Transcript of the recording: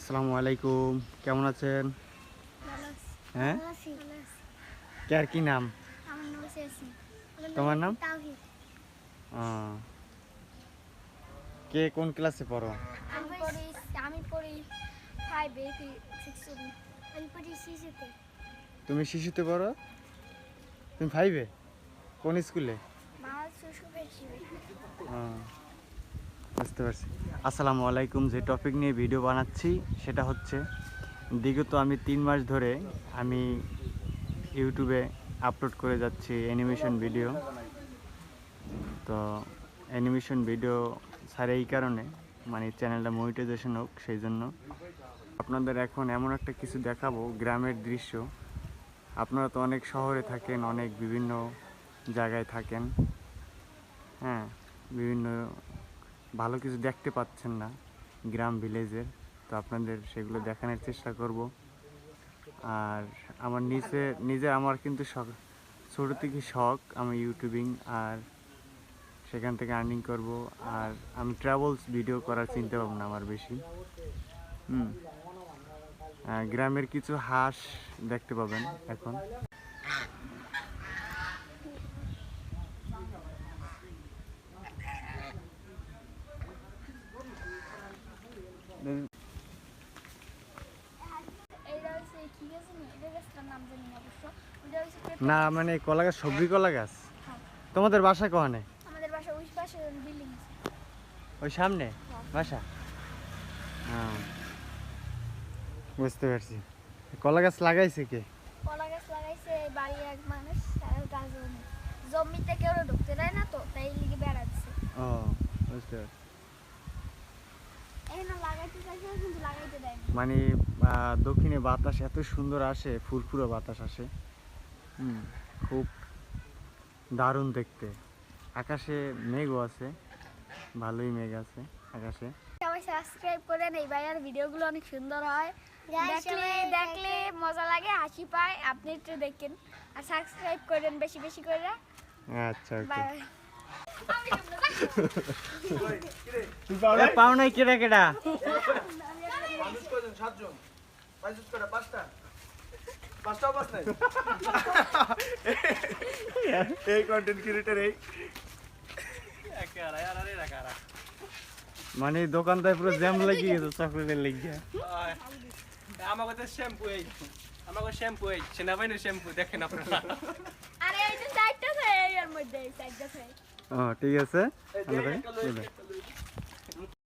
আসসালামু আলাইকুম। কেমন আছেন? হ্যাঁ? কার কি নাম? তোমার নাম? কে কোন ক্লাসে পড়ো? আমি তুমি শিশুতে পড়ো? তুমি ফাইভে কোন স্কুলে? বুঝতে পারছি। আসসালামু আলাইকুম, যে টপিক নিয়ে ভিডিও বানাচ্ছি, সেটা হচ্ছে, বিগত আমি তিন মাস ধরে আমি ইউটিউবে আপলোড করে যাচ্ছি অ্যানিমেশন ভিডিও তো অ্যানিমেশন ভিডিও ছাড়ে এই কারণে মানে চ্যানেলটা মনিটাইজেশন হোক, সেই জন্য। আপনাদের এখন এমন একটা কিছু দেখাবো, গ্রামের দৃশ্য। আপনারা তো অনেক শহরে থাকেন, অনেক বিভিন্ন জায়গায় থাকেন। হ্যাঁ বিভিন্ন ভালো কিছু দেখতে পাচ্ছেন না, গ্রাম ভিলেজের তো আপনাদের সেগুলো দেখানোর চেষ্টা করব। আর আমার নিজে নিজে আমার কিন্তু শখ, ছোটো থেকে শখ আমি ইউটিউবিং আর সেখান থেকে আর্নিং করব। আর আমি ট্রাভেলস ভিডিও করার চিন্তা ভাবনা আমার বেশি। হুম। গ্রামের কিছু হাঁস দেখতে পাবেন এখন এইটা হচ্ছে কি গাছ না এটা গাছটার নাম জানি না অবশ্য ওইটা হচ্ছে পেঁপে না গাছ। মানে কলা গাছ সবজি কলা গাছ? তোমাদের বাসা আমাদের বাসা ওই পাশে বিল্ডিং ওই সামনে? বাসা? হ্যাঁ বুঝতে পারছি। কলা গাছ লাগাইছে কে? কলা গাছ লাগাইছে বাড়ি এক মানুষ আর গাছ জমি। জমিতে কেউ ঢুকতে দেয় না তো তাই লিগে বেড়াচ্ছে। ও বুঝতে পারছি এখানে লাগাইতে চাইছে কিন্তু লাগাইতে দেয় না মানে দক্ষিণে বাতাস এত সুন্দর আসে ফুরফুরো বাতাস আসে। হুম খুব দারুণ দেখতে। আকাশে মেঘও আছে ভালোই মেঘ আছে আকাশে। সবাই সাবস্ক্রাইব করেন এই ভাইয়ার ভিডিওগুলো অনেক সুন্দর হয়। দেখলে দেখলে মজা লাগে হাসি পায় আপনি একটু দেখেন। আর সাবস্ক্রাইব করেন বেশি বেশি করে। আচ্ছা ওকে। বাই পাও নাই কেডা কেডা? মানুষ কয়জন সাতজন পাঁচজন কয়টা পাঁচটা পাঁচটাও পাঁচ নাই এই কন্টেন্ট ক্রিয়েটার এই। মানে দোকানটায় পুরো জ্যাম লাগিয়ে গেছে চকলেটের লেগে আমাকে তো শ্যাম্পু এই আমাকে শ্যাম্পু এই সেনাবাহিনীর শ্যাম্পু দেখেন আপনারা। আরে এই এর মধ্যে চারটা ঠিক আছে।